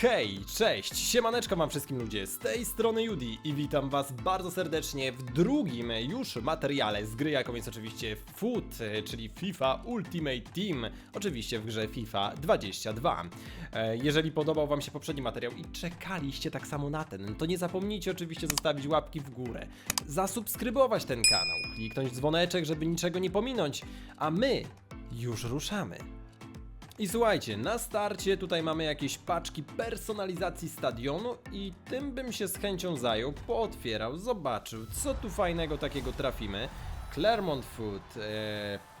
Hej, cześć, siemaneczko wam wszystkim ludzie, z tej strony Judy i witam was bardzo serdecznie w drugim już materiale z gry, jaką jest oczywiście FUT, czyli FIFA Ultimate Team, oczywiście w grze FIFA 22. E, Jeżeli podobał wam się poprzedni materiał i czekaliście tak samo na ten, to nie zapomnijcie oczywiście zostawić łapki w górę, zasubskrybować ten kanał, kliknąć dzwoneczek, żeby niczego nie pominąć, a my już ruszamy. I słuchajcie, na starcie tutaj mamy jakieś paczki personalizacji stadionu i tym bym się z chęcią zajął, pootwierał, zobaczył, co tu fajnego takiego trafimy. Clermont Food, e...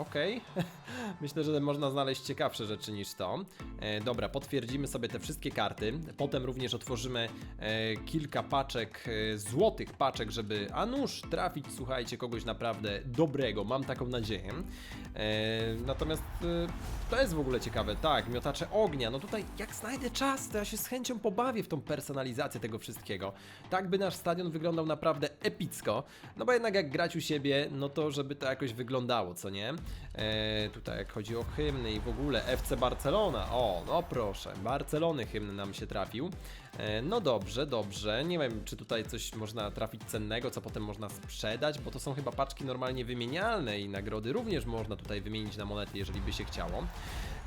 Okej, myślę, że można znaleźć ciekawsze rzeczy niż to. E, dobra, potwierdzimy sobie te wszystkie karty. Potem również otworzymy e, kilka paczek, e, złotych paczek, żeby a nuż trafić, słuchajcie, kogoś naprawdę dobrego. Mam taką nadzieję. E, natomiast e, to jest w ogóle ciekawe, tak, miotacze ognia. No tutaj, jak znajdę czas, to ja się z chęcią pobawię w tą personalizację tego wszystkiego. Tak by nasz stadion wyglądał naprawdę epicko. No bo jednak jak grać u siebie, no to żeby to jakoś wyglądało, co nie? E, tutaj jak chodzi o hymny i w ogóle FC Barcelona. O, no proszę, Barcelony hymn nam się trafił. E, no dobrze, dobrze. Nie wiem, czy tutaj coś można trafić cennego, co potem można sprzedać, bo to są chyba paczki normalnie wymienialne i nagrody również można tutaj wymienić na monety, jeżeli by się chciało.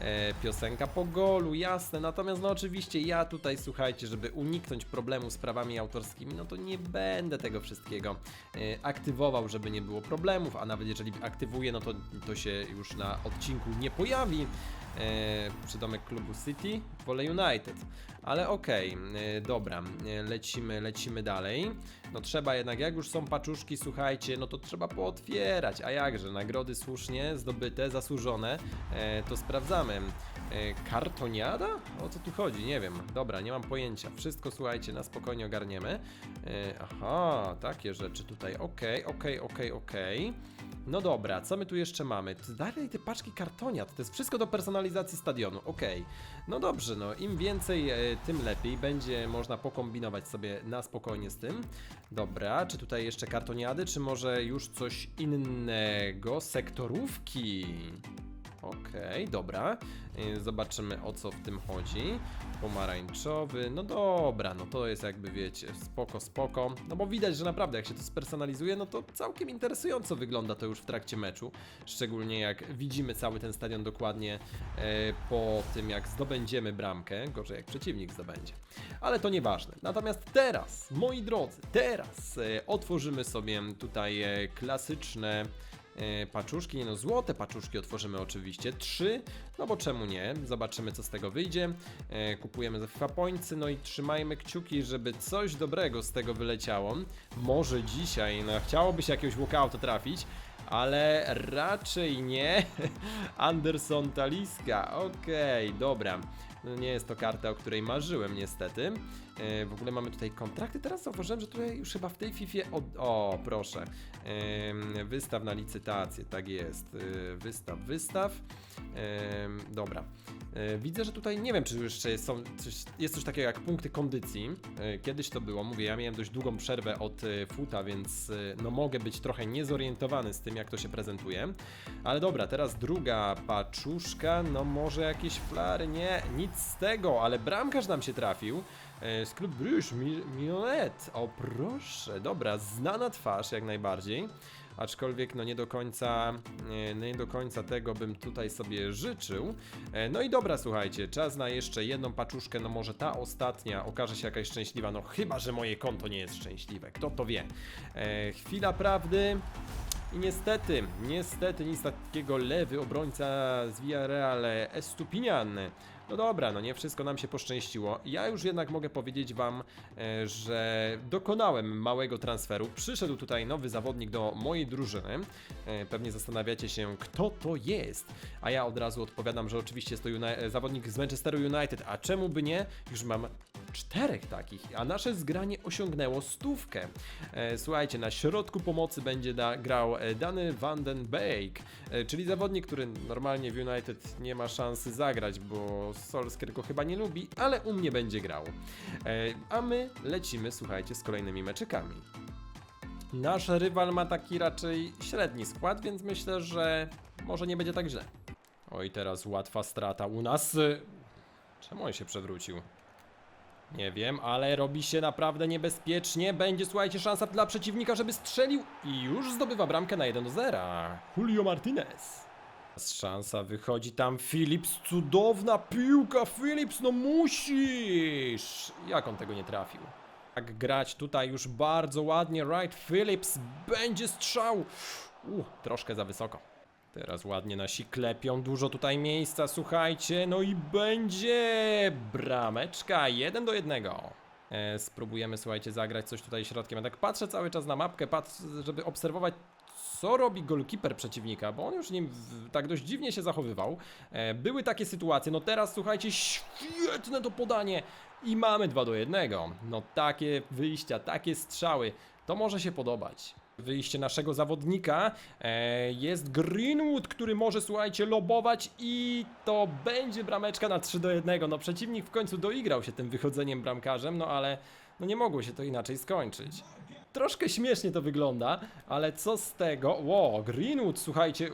E, piosenka po golu, jasne. Natomiast no oczywiście ja tutaj, słuchajcie, żeby uniknąć problemu z prawami autorskimi, no to nie będę tego wszystkiego e, aktywował, żeby nie było problemów, a nawet jeżeli aktywuję, no to to się już na odcinku nie pojawi. E, przydomek klubu City, wolę United. Ale okej, e, dobra, e, lecimy, lecimy dalej. No trzeba jednak, jak już są paczuszki, słuchajcie, no to trzeba pootwierać. A jakże, nagrody słusznie zdobyte, zasłużone, to sprawdzamy. E, kartoniada? O co tu chodzi? Nie wiem. Dobra, nie mam pojęcia. Wszystko, słuchajcie, na spokojnie ogarniemy. E, aha, takie rzeczy tutaj. Okej, okej, okej, okej. No dobra, co my tu jeszcze mamy? Dalej te paczki kartoniat, to jest wszystko do personalizacji stadionu, okej. No dobrze, no im więcej, e, tym lepiej, będzie można pokombinować sobie na spokojnie z tym. Dobra, czy tutaj jeszcze kartoniady, czy może już coś innego? Sektorówki. Okej, dobra. Y, Zobaczymy o co w tym chodzi. Pomarańczowy, no dobra, no to jest jakby wiecie, spoko, spoko. No bo widać, że naprawdę jak się to spersonalizuje, no to całkiem interesująco wygląda to już w trakcie meczu. Szczególnie jak widzimy cały ten stadion dokładnie e, po tym jak zdobędziemy bramkę. Gorzej jak przeciwnik zdobędzie. Ale to nieważne. Natomiast teraz, moi drodzy, teraz e, otworzymy sobie tutaj e, klasyczne paczuszki, nie no złote paczuszki otworzymy oczywiście, trzy, no bo czemu nie, zobaczymy co z tego wyjdzie, e, kupujemy za FIFA no i trzymajmy kciuki, żeby coś dobrego z tego wyleciało, może dzisiaj, no chciałoby się jakiegoś walkouta trafić, ale raczej nie. Anderson Taliska, okej, dobra. No nie jest to karta, o której marzyłem niestety. E, w ogóle mamy tutaj kontrakty. Teraz zauważyłem, że tutaj już chyba w tej Fifie... O, o proszę. Em, wystaw na licytację, tak jest. E, wystaw, wystaw. Em, dobra. E, widzę, że tutaj nie wiem, czy jeszcze są, coś, jest coś takiego jak punkty kondycji. E, Kiedyś to było, mówię, ja miałem dość długą przerwę od e, futa, więc e, no mogę być trochę niezorientowany z tym, jak to się prezentuje. Ale dobra, teraz druga paczuszka, no może jakieś flary, nie, nic z tego, ale bramkarz nam się trafił. E, Klub Bruges, Mi- Milionet, o proszę, dobra, znana twarz jak najbardziej. Aczkolwiek no nie do końca, e, nie do końca tego bym tutaj sobie życzył. E, No i dobra, słuchajcie, czas na jeszcze jedną paczuszkę, no może ta ostatnia okaże się jakaś szczęśliwa, no chyba, że moje konto nie jest szczęśliwe, kto to wie. Chwila prawdy. I niestety, niestety nic takiego lewy obrońca z Villarreal Estupinian. No dobra, no nie wszystko nam się poszczęściło. Ja już jednak mogę powiedzieć wam, e, że dokonałem małego transferu. Przyszedł tutaj nowy zawodnik do mojej drużyny. E, Pewnie zastanawiacie się, kto to jest. A ja od razu odpowiadam, że oczywiście jest to e, zawodnik z Manchesteru United. A czemu by nie? Już mam czterech takich, a nasze zgranie osiągnęło stówkę. E, słuchajcie, na środku pomocy będzie da, grał e, Dany Van den Beek, e, czyli zawodnik, który normalnie w United nie ma szansy zagrać, bo Solskjaer go chyba nie lubi, ale u mnie będzie grał. A my lecimy, słuchajcie, z kolejnymi meczykami. Nasz rywal ma taki raczej średni skład, więc myślę, że może nie będzie tak źle. Oj, teraz łatwa strata u nas. Czemu on się przewrócił? Nie wiem, ale robi się naprawdę niebezpiecznie. Będzie, słuchajcie, szansa dla przeciwnika, żeby strzelił i już zdobywa bramkę na 1 do 0. Julio Martinez. Szansa wychodzi tam Philips, cudowna piłka Philips, no musisz! Jak on tego nie trafił? Tak grać tutaj już bardzo ładnie, right Philips, będzie strzał! Uh, troszkę za wysoko. Teraz ładnie nasi klepią, dużo tutaj miejsca, słuchajcie, no i będzie brameczka, 1 do 1. E, spróbujemy, słuchajcie, zagrać coś tutaj środkiem. Ja tak patrzę cały czas na mapkę, patrzę, żeby obserwować, co robi golkiper przeciwnika, bo on już nim tak dość dziwnie się zachowywał. E, były takie sytuacje, no teraz, słuchajcie, świetne to podanie i mamy 2 do 1. No takie wyjścia, takie strzały, to może się podobać wyjście naszego zawodnika. E, jest Greenwood, który może, słuchajcie, lobować i to będzie brameczka na 3 do 1. No przeciwnik w końcu doigrał się tym wychodzeniem bramkarzem, no ale no nie mogło się to inaczej skończyć. Troszkę śmiesznie to wygląda, ale co z tego? Ło, Greenwood, słuchajcie,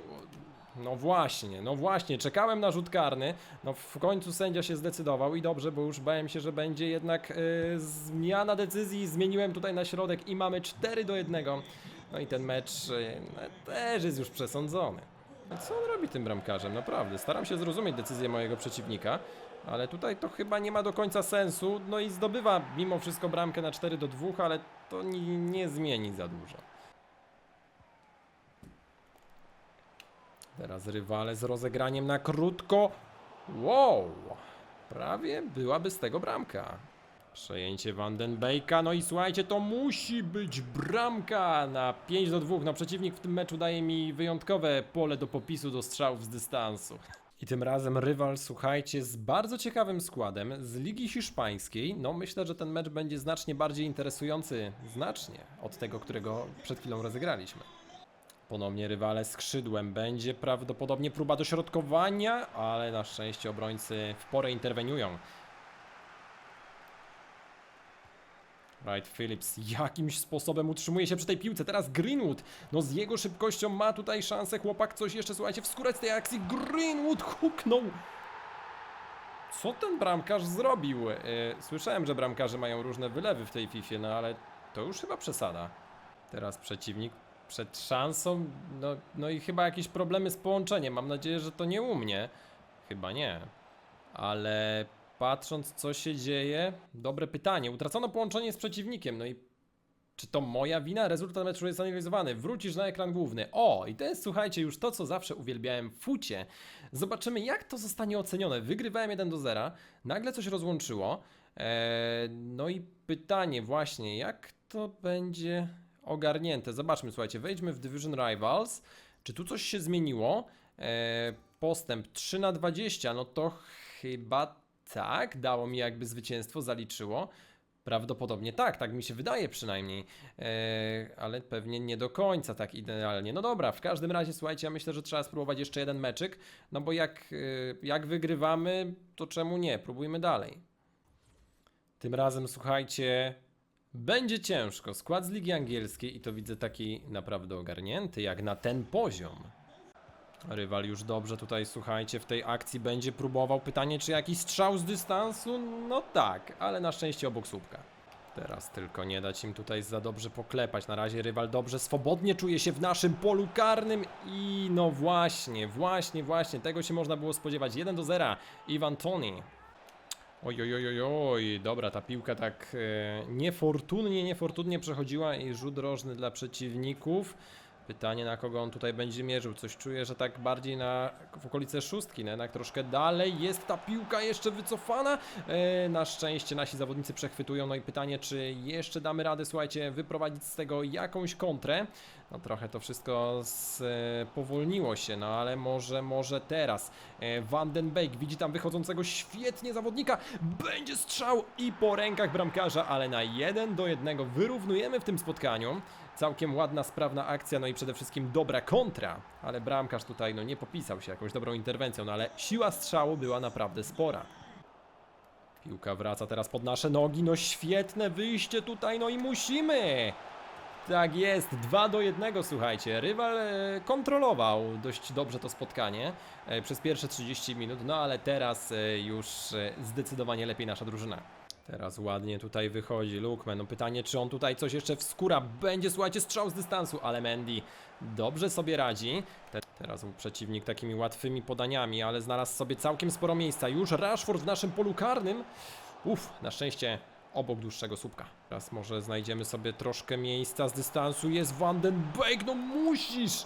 no właśnie, no właśnie, czekałem na rzut karny, no w końcu sędzia się zdecydował i dobrze, bo już bałem się, że będzie jednak yy, zmiana decyzji, zmieniłem tutaj na środek i mamy 4 do 1. No i ten mecz yy, no, też jest już przesądzony. No co on robi tym bramkarzem, naprawdę, staram się zrozumieć decyzję mojego przeciwnika, ale tutaj to chyba nie ma do końca sensu, no i zdobywa mimo wszystko bramkę na 4 do 2, ale to nie, nie zmieni za dużo. Teraz rywale z rozegraniem na krótko. Wow! Prawie byłaby z tego bramka. Przejęcie Vandenbejka, no i słuchajcie, to musi być bramka na 5 do 2. No przeciwnik w tym meczu daje mi wyjątkowe pole do popisu do strzałów z dystansu. I tym razem rywal, słuchajcie, z bardzo ciekawym składem z Ligi Hiszpańskiej. No myślę, że ten mecz będzie znacznie bardziej interesujący, znacznie od tego, którego przed chwilą rozegraliśmy. Ponownie rywale skrzydłem. Będzie prawdopodobnie próba dośrodkowania, ale na szczęście obrońcy w porę interweniują. Right, Phillips jakimś sposobem utrzymuje się przy tej piłce. Teraz Greenwood, no z jego szybkością ma tutaj szansę chłopak coś jeszcze, słuchajcie, wskórać z tej akcji. Greenwood huknął. Co ten bramkarz zrobił? E, Słyszałem, że bramkarze mają różne wylewy w tej FIFA, no ale to już chyba przesada. Teraz przeciwnik przed szansą, no, no i chyba jakieś problemy z połączeniem. Mam nadzieję, że to nie u mnie. Chyba nie. Ale patrząc co się dzieje, dobre pytanie. Utracono połączenie z przeciwnikiem, no i czy to moja wina? Rezultat meczu jest analizowany. Wrócisz na ekran główny. O, i to jest, słuchajcie, już to, co zawsze uwielbiałem w fucie. Zobaczymy, jak to zostanie ocenione. Wygrywałem 1 do 0, nagle coś rozłączyło. Eee, no i pytanie właśnie, jak to będzie ogarnięte? Zobaczmy, słuchajcie, wejdźmy w Division Rivals. Czy tu coś się zmieniło? Eee, postęp 3 na 20, no to chyba tak, dało mi jakby zwycięstwo, zaliczyło. Prawdopodobnie tak, tak mi się wydaje przynajmniej, Eee, ale pewnie nie do końca tak idealnie. No dobra, w każdym razie słuchajcie, ja myślę, że trzeba spróbować jeszcze jeden meczyk, no bo jak, e, jak wygrywamy, to czemu nie? Próbujmy dalej. Tym razem słuchajcie, będzie ciężko. Skład z Ligi Angielskiej i to widzę taki naprawdę ogarnięty, jak na ten poziom. Rywal już dobrze tutaj, słuchajcie, w tej akcji będzie próbował. Pytanie, czy jakiś strzał z dystansu? No tak, ale na szczęście obok słupka. Teraz tylko nie dać im tutaj za dobrze poklepać. Na razie rywal dobrze, swobodnie czuje się w naszym polu karnym i no właśnie, właśnie, właśnie, tego się można było spodziewać. 1 do 0, Iwan Toni. Oj, oj, oj, oj, dobra, ta piłka tak e, niefortunnie, niefortunnie przechodziła i rzut rożny dla przeciwników. Pytanie na kogo on tutaj będzie mierzył. Coś czuję, że tak bardziej na w okolice szóstki, no jednak troszkę dalej. Jest ta piłka jeszcze wycofana. E, na szczęście nasi zawodnicy przechwytują. No i pytanie, czy jeszcze damy radę, słuchajcie, wyprowadzić z tego jakąś kontrę. No trochę to wszystko spowolniło się, no ale może, może teraz. E, Van den widzi tam wychodzącego świetnie zawodnika. Będzie strzał i po rękach bramkarza, ale na 1 do 1 wyrównujemy w tym spotkaniu. Całkiem ładna, sprawna akcja, no i przede wszystkim dobra kontra, ale bramkarz tutaj no nie popisał się jakąś dobrą interwencją, no ale siła strzału była naprawdę spora. Piłka wraca teraz pod nasze nogi, no świetne wyjście tutaj, no i musimy! Tak jest, 2 do 1, słuchajcie. Rywal e, kontrolował dość dobrze to spotkanie e, przez pierwsze 30 minut, no ale teraz e, już zdecydowanie lepiej nasza drużyna. Teraz ładnie tutaj wychodzi Lukman. No pytanie, czy on tutaj coś jeszcze wskóra. Będzie, słuchajcie, strzał z dystansu, ale Mendy dobrze sobie radzi. Te, teraz przeciwnik takimi łatwymi podaniami, ale znalazł sobie całkiem sporo miejsca. Już Rashford w naszym polu karnym. Uff, na szczęście obok dłuższego słupka. Teraz może znajdziemy sobie troszkę miejsca z dystansu. Jest Van den Beek, no musisz!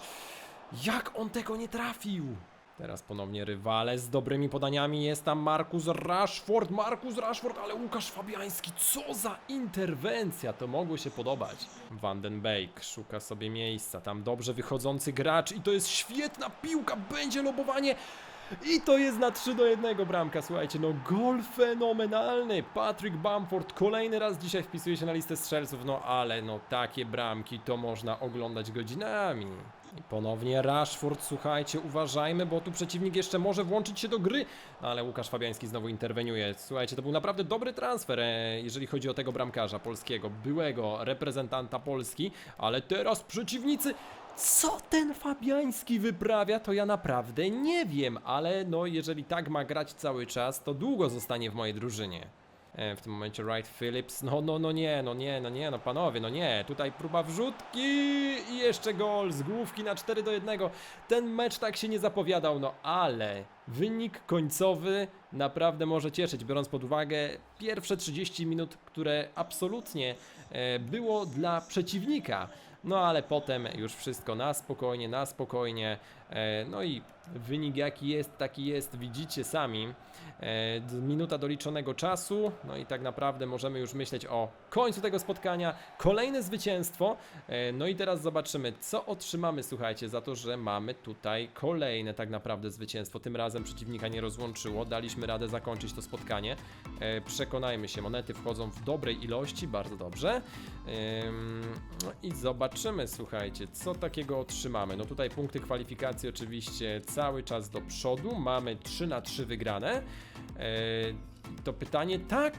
Jak on tego nie trafił? Teraz ponownie rywale z dobrymi podaniami. Jest tam Markus Rashford, Markus Rashford, ale Łukasz Fabiański, co za interwencja, to mogło się podobać. Van den Beek szuka sobie miejsca, tam dobrze wychodzący gracz i to jest świetna piłka, będzie lobowanie. I to jest na 3 do 1 bramka, słuchajcie, no gol fenomenalny. Patrick Bamford kolejny raz dzisiaj wpisuje się na listę strzelców, no ale no takie bramki to można oglądać godzinami. I ponownie Rashford, słuchajcie, uważajmy, bo tu przeciwnik jeszcze może włączyć się do gry, ale Łukasz Fabiański znowu interweniuje. Słuchajcie, to był naprawdę dobry transfer, e, jeżeli chodzi o tego bramkarza polskiego, byłego reprezentanta Polski, ale teraz przeciwnicy co ten Fabiański wyprawia, to ja naprawdę nie wiem, ale no jeżeli tak ma grać cały czas, to długo zostanie w mojej drużynie. E, w tym momencie Wright Phillips, no no no nie, no nie, no nie, no panowie, no nie, tutaj próba wrzutki i jeszcze gol z główki na 4 do 1. Ten mecz tak się nie zapowiadał, no ale wynik końcowy naprawdę może cieszyć, biorąc pod uwagę pierwsze 30 minut, które absolutnie e, było dla przeciwnika. No ale potem już wszystko na spokojnie, na spokojnie. E, no i wynik jaki jest, taki jest, widzicie sami. E, minuta doliczonego czasu, no i tak naprawdę możemy już myśleć o końcu tego spotkania. Kolejne zwycięstwo. E, no i teraz zobaczymy, co otrzymamy, słuchajcie, za to, że mamy tutaj kolejne tak naprawdę zwycięstwo. Tym razem przeciwnika nie rozłączyło, daliśmy radę zakończyć to spotkanie. Przekonajmy się, monety wchodzą w dobrej ilości, bardzo dobrze. No i zobaczymy, słuchajcie, co takiego otrzymamy. No tutaj punkty kwalifikacji oczywiście cały czas do przodu. Mamy 3 na 3 wygrane. E, To pytanie, tak.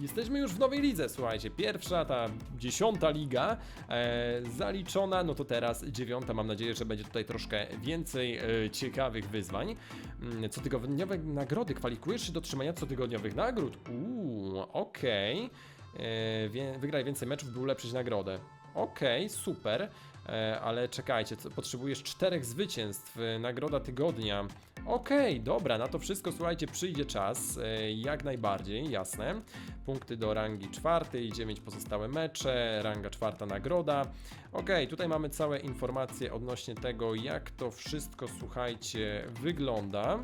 Jesteśmy już w nowej lidze, słuchajcie. Pierwsza, ta dziesiąta liga e, zaliczona, no to teraz dziewiąta. Mam nadzieję, że będzie tutaj troszkę więcej e, ciekawych wyzwań. Mm, Cotygodniowe nagrody. Kwalifikujesz się do otrzymania cotygodniowych nagród. Uuu, okej. E, wie- Wygraj więcej meczów, by ulepszyć nagrodę. Okej, super. E, ale czekajcie, co, potrzebujesz czterech zwycięstw, e, nagroda tygodnia. Okej, dobra, na to wszystko słuchajcie, przyjdzie czas, e, jak najbardziej, jasne. Punkty do rangi czwartej, 9 pozostałe mecze, ranga czwarta nagroda. Okej, tutaj mamy całe informacje odnośnie tego, jak to wszystko, słuchajcie, wygląda.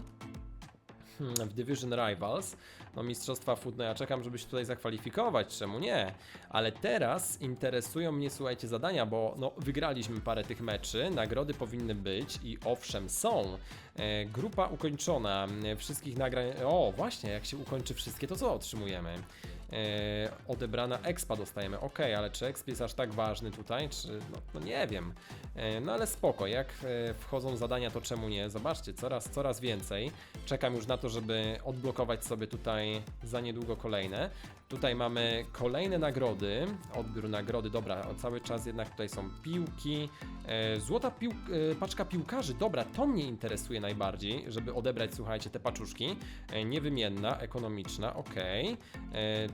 W Division Rivals, no mistrzostwa food, no ja czekam, żeby się tutaj zakwalifikować, czemu nie? Ale teraz interesują mnie, słuchajcie, zadania, bo no wygraliśmy parę tych meczy, nagrody powinny być i owszem są. E, grupa ukończona, e, wszystkich nagrań, o właśnie, jak się ukończy wszystkie, to co otrzymujemy? E, odebrana expa dostajemy, ok, ale czy exp jest aż tak ważny tutaj, czy, no, no nie wiem. E, no ale spoko, jak e, wchodzą zadania, to czemu nie? Zobaczcie, coraz, coraz więcej. Czekam już na to, żeby odblokować sobie tutaj za niedługo kolejne. Tutaj mamy kolejne nagrody, odbiór nagrody, dobra, cały czas jednak tutaj są piłki, e, złota pił, e, paczka piłkarzy, dobra, to mnie interesuje najbardziej, żeby odebrać, słuchajcie, te paczuszki, e, niewymienna, ekonomiczna, ok,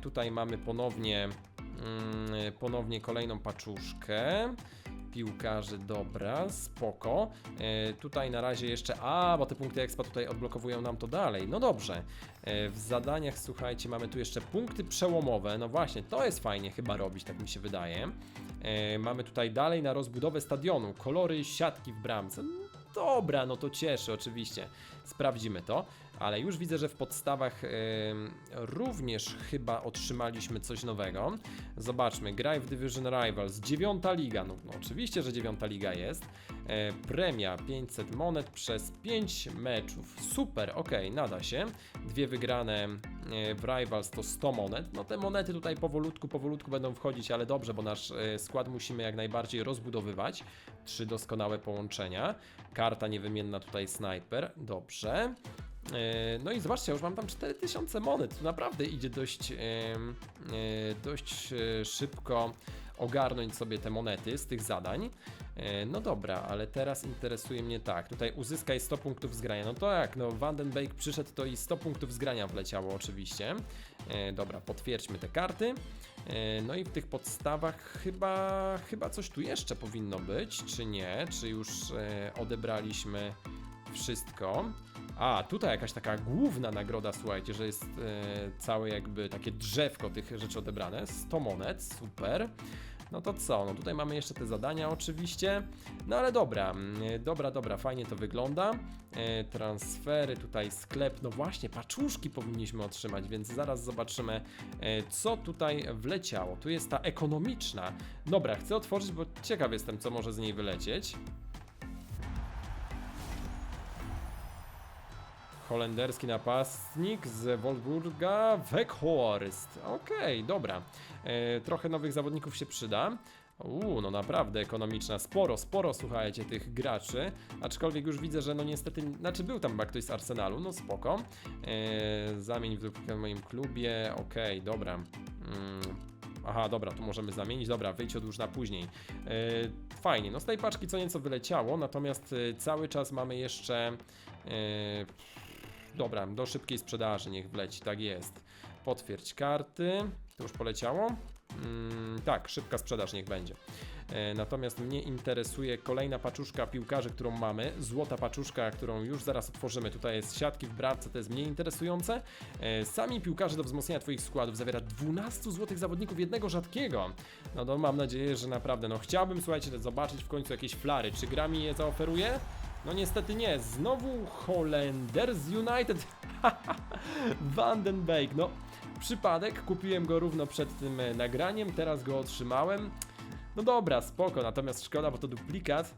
tutaj mamy ponownie, mm, ponownie kolejną paczuszkę, piłkarzy, dobra, spoko. E, tutaj na razie jeszcze, a, bo te punkty expa tutaj odblokowują nam to dalej. No dobrze. E, w zadaniach, słuchajcie, mamy tu jeszcze punkty przełomowe. No właśnie, to jest fajnie chyba robić, tak mi się wydaje. E, mamy tutaj dalej na rozbudowę stadionu, kolory siatki w bramce. Dobra, no to cieszy oczywiście. Sprawdzimy to, ale już widzę, że w podstawach również chyba otrzymaliśmy coś nowego. Zobaczmy, graj w Division Rivals, dziewiąta liga, no, no oczywiście, że dziewiąta liga jest. E, premia 500 monet przez 5 meczów, super, ok, nada się. Dwie wygrane w Rivals to 100 monet, no te monety tutaj powolutku, powolutku będą wchodzić, ale dobrze, bo nasz e, skład musimy jak najbardziej rozbudowywać. Trzy doskonałe połączenia. Karta niewymienna tutaj snajper, dobrze. E, No i zobaczcie, już mam tam 4000 monet. To naprawdę idzie dość, e, dość e, szybko. ogarnąć sobie te monety z tych zadań. No dobra, ale teraz interesuje mnie tak, tutaj uzyskaj 100 punktów zgrania. No to jak, no Vandenbeek przyszedł, to i 100 punktów zgrania wleciało oczywiście. Dobra, potwierdźmy te karty. No i w tych podstawach chyba, chyba coś tu jeszcze powinno być, czy nie? Czy już odebraliśmy wszystko? A, tutaj jakaś taka główna nagroda, słuchajcie, że jest e, całe jakby takie drzewko tych rzeczy odebrane. 100 monet, super. No to co? No tutaj mamy jeszcze te zadania oczywiście. No ale dobra, mm, dobra, dobra, fajnie to wygląda. E, transfery, tutaj sklep. No właśnie, paczuszki powinniśmy otrzymać, więc zaraz zobaczymy, e, co tutaj wleciało. Tu jest ta ekonomiczna. Dobra, chcę otworzyć, bo ciekaw jestem, co może z niej wylecieć. Holenderski napastnik z Wolfsburga, Weghorst. Okej, dobra. E, trochę nowych zawodników się przyda. Uuu, no naprawdę ekonomiczna. Sporo, sporo, słuchajcie, tych graczy. Aczkolwiek już widzę, że no niestety, znaczy był tam ktoś z Arsenalu, no spoko. E, zamień w moim klubie, okej, dobra. Mm. Aha, dobra, tu możemy zamienić. Dobra, wyjdź odłóż na później. E, fajnie, no z tej paczki co nieco wyleciało, natomiast e, cały czas mamy jeszcze. E, dobra, do szybkiej sprzedaży niech wleci, tak jest. Potwierdź karty. To już poleciało? Mm, tak, szybka sprzedaż niech będzie. E, Natomiast mnie interesuje kolejna paczuszka piłkarzy, którą mamy. Złota paczuszka, którą już zaraz otworzymy. Tutaj jest siatki w bramce, to jest mniej interesujące. E, Sami piłkarze do wzmocnienia Twoich składów zawiera 12 złotych zawodników, jednego rzadkiego. No to mam nadzieję, że naprawdę, no chciałbym, słuchajcie, zobaczyć w końcu jakieś flary. Czy gra mi je zaoferuje? No niestety nie. Znowu Holender z United. Vandenbeek, no przypadek, kupiłem go równo przed tym e, nagraniem, teraz go otrzymałem. No dobra, spoko, natomiast szkoda, bo to duplikat.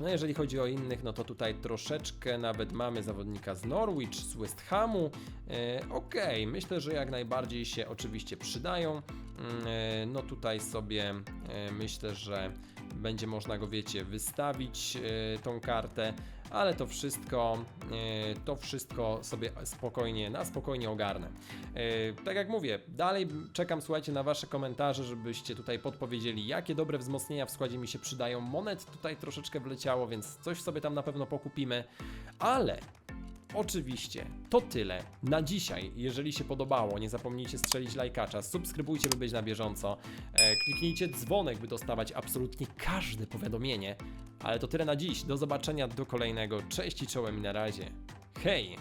No jeżeli chodzi o innych, no to tutaj troszeczkę nawet mamy zawodnika z Norwich, z West Hamu. E, Okej, myślę, że jak najbardziej się oczywiście przydają. Mm, E, no tutaj sobie e, myślę, że będzie można go, wiecie, wystawić e, tą kartę, ale to wszystko, e, to wszystko sobie spokojnie, na spokojnie ogarnę. E, Tak jak mówię, dalej czekam, słuchajcie, na Wasze komentarze, żebyście tutaj podpowiedzieli, jakie dobre wzmocnienia w składzie mi się przydają. Monet tutaj troszeczkę wleciało, więc coś sobie tam na pewno pokupimy, ale Oczywiście, to tyle na dzisiaj. Jeżeli się podobało, nie zapomnijcie strzelić lajkacza, subskrybujcie, by być na bieżąco, e, kliknijcie dzwonek, by dostawać absolutnie każde powiadomienie. Ale to tyle na dziś, do zobaczenia do kolejnego, cześć i czołem i na razie. Hej!